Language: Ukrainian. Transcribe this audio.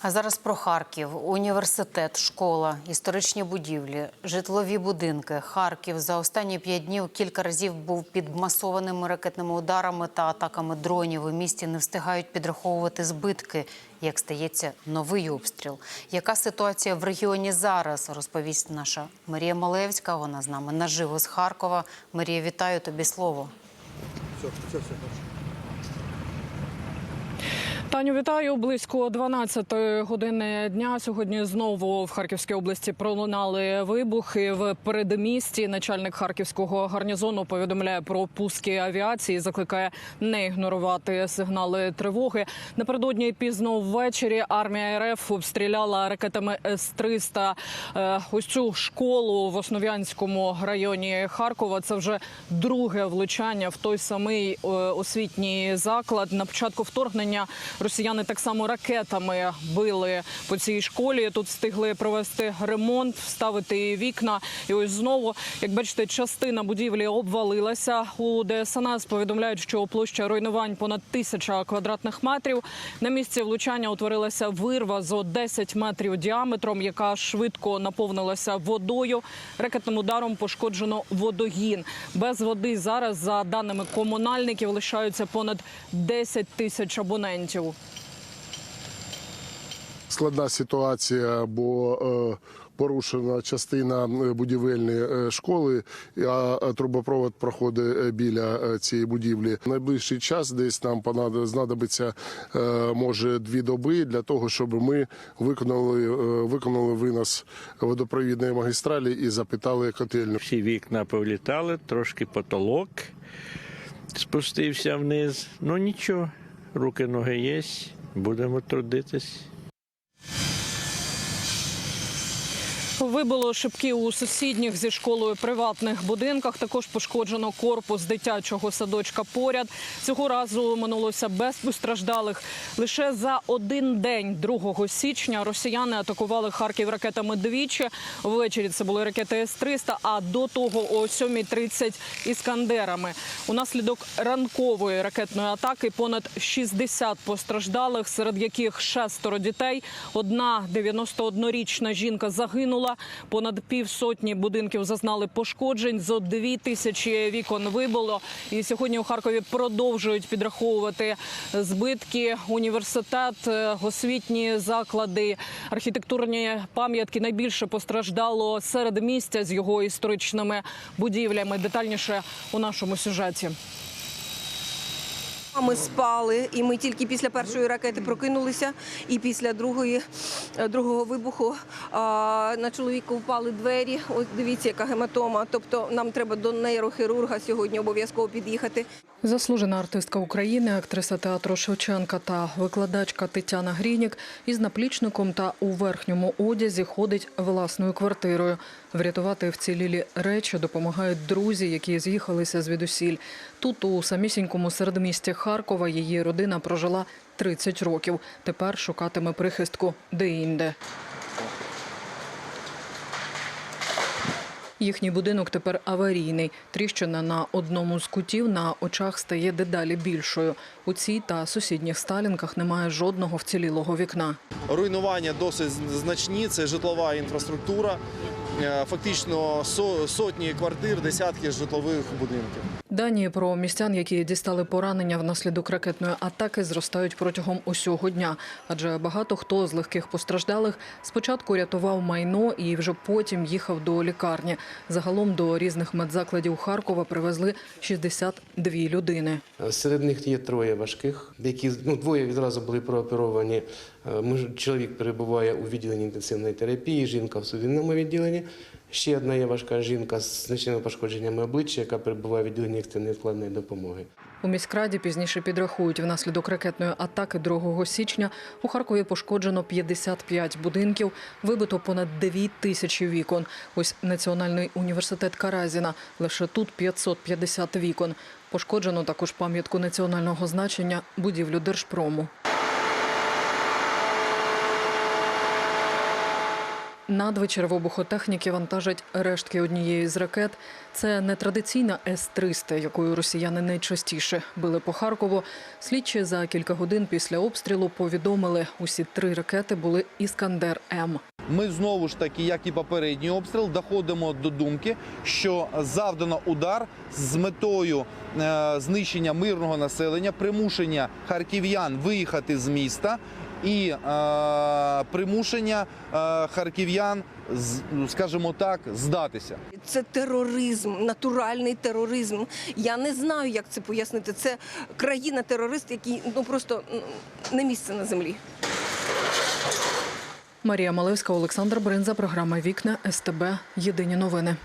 А зараз про Харків, університет, школа, історичні будівлі, житлові будинки. Харків за останні п'ять днів кілька разів був під масованими ракетними ударами та атаками дронів. У місті не встигають підраховувати збитки, як стається новий обстріл. Яка ситуація в регіоні зараз? Розповість наша Марія Малевська. Вона з нами наживо з Харкова. Марія, вітаю тобі слово. Таню, вітаю. Близько 12 години дня. Сьогодні знову в Харківській області пролунали вибухи в передмісті. Начальник харківського гарнізону повідомляє про пуски авіації. Закликає не ігнорувати сигнали тривоги. Напередодні пізно ввечері армія РФ обстріляла ракетами С-300 е, ось цю школу в Основ'янському районі Харкова. Це вже друге влучання в той самий е, освітній заклад. На початку вторгнення росіяни так само ракетами били по цій школі. Тут встигли провести ремонт, вставити вікна. І ось знову, як бачите, частина будівлі обвалилася. У ДСНС повідомляють, що площа руйнувань понад тисяча квадратних метрів. На місці влучання утворилася вирва зо 10 метрів діаметром, яка швидко наповнилася водою. Ракетним ударом пошкоджено водогін. Без води зараз, за даними комунальників, лишаються понад 10 тисяч абонентів. Складна ситуація, бо е, порушена частина е, будівельної е, школи, а трубопровод проходить біля цієї будівлі. Найближчий час десь нам знадобиться е, може дві доби для того, щоб ми виконали, е, виконали винос водопровідної магістралі і запитали котельню. Всі вікна повлітали, трошки потолок спустився вниз. Ну нічого, руки, ноги є, будемо трудитись. Вибило шибки у сусідніх зі школою приватних будинках. Також пошкоджено корпус дитячого садочка поряд. Цього разу минулося без постраждалих. Лише за один день, 2 січня, росіяни атакували Харків ракетами двічі. Ввечері це були ракети С-300, а до того о 7.30 іскандерами. Унаслідок ранкової ракетної атаки понад 60 постраждалих, серед яких шестеро дітей. Одна 91-річна жінка загинула. Понад півсотні будинків зазнали пошкоджень. Зо дві тисячі вікон вибило. І сьогодні у Харкові продовжують підраховувати збитки. Університет, е, освітні заклади, архітектурні пам'ятки найбільше постраждало серед місця з його історичними будівлями. Детальніше у нашому сюжеті. Ми спали, і ми тільки після першої ракети прокинулися. І після другої, е, другого вибуху а, на чоловіка впали двері. Ось дивіться, яка гематома. Тобто нам треба до нейрохірурга сьогодні обов'язково під'їхати. Заслужена артистка України, актриса театру Шевченка та викладачка Тетяна Грінік із наплічником та у верхньому одязі ходить власною квартирою. Врятувати вцілілі речі допомагають друзі, які з'їхалися звідусіль. Тут, у самісінькому середмісті Харкова, її родина прожила 30 років. Тепер шукатиме прихистку де-інде. Їхній будинок тепер аварійний. Тріщина на одному з кутів на очах стає дедалі більшою. У цій та сусідніх сталінках немає жодного вцілілого вікна. Руйнування досить значні. Це житлова інфраструктура, е, фактично сотні квартир, десятки житлових будинків. Дані про містян, які дістали поранення внаслідок ракетної атаки, зростають протягом усього дня. Адже багато хто з легких постраждалих спочатку рятував майно і вже потім їхав до лікарні. Загалом до різних медзакладів Харкова привезли 62 людини. Серед них є троє важких, які ну двоє відразу були прооперовані. Е, Чоловік перебуває у відділенні інтенсивної терапії, жінка в судинному відділенні. Ще одна є важка жінка з значними пошкодженнями обличчя, яка перебуває в відділенні екстреної вкладної допомоги. У міськраді пізніше підрахують, внаслідок ракетної атаки 2 січня у Харкові пошкоджено 55 будинків, вибито понад 9 тисячі вікон. Ось Національний університет Каразіна. Лише тут 550 вікон. Пошкоджено також пам'ятку національного значення будівлю Держпрому. Надвечір вибухотехніки вантажать рештки однієї з ракет. Це не традиційна С-300, якою росіяни найчастіше били по Харкову. Слідчі за кілька годин після обстрілу повідомили, усі три ракети були Іскандер М. Ми знову ж таки, як і попередній обстріл, доходимо до думки, що завдано удар з метою е, знищення мирного населення, примушення харків'ян виїхати з міста і е, примушення е, харків'ян, ну, скажімо так, здатися. Це тероризм, натуральний тероризм. Я не знаю, як це пояснити. Це країна-терорист, який ну просто не місце на землі. Марія Малевська, Олександр Бринза, програма Вікна СТБ. Єдині новини.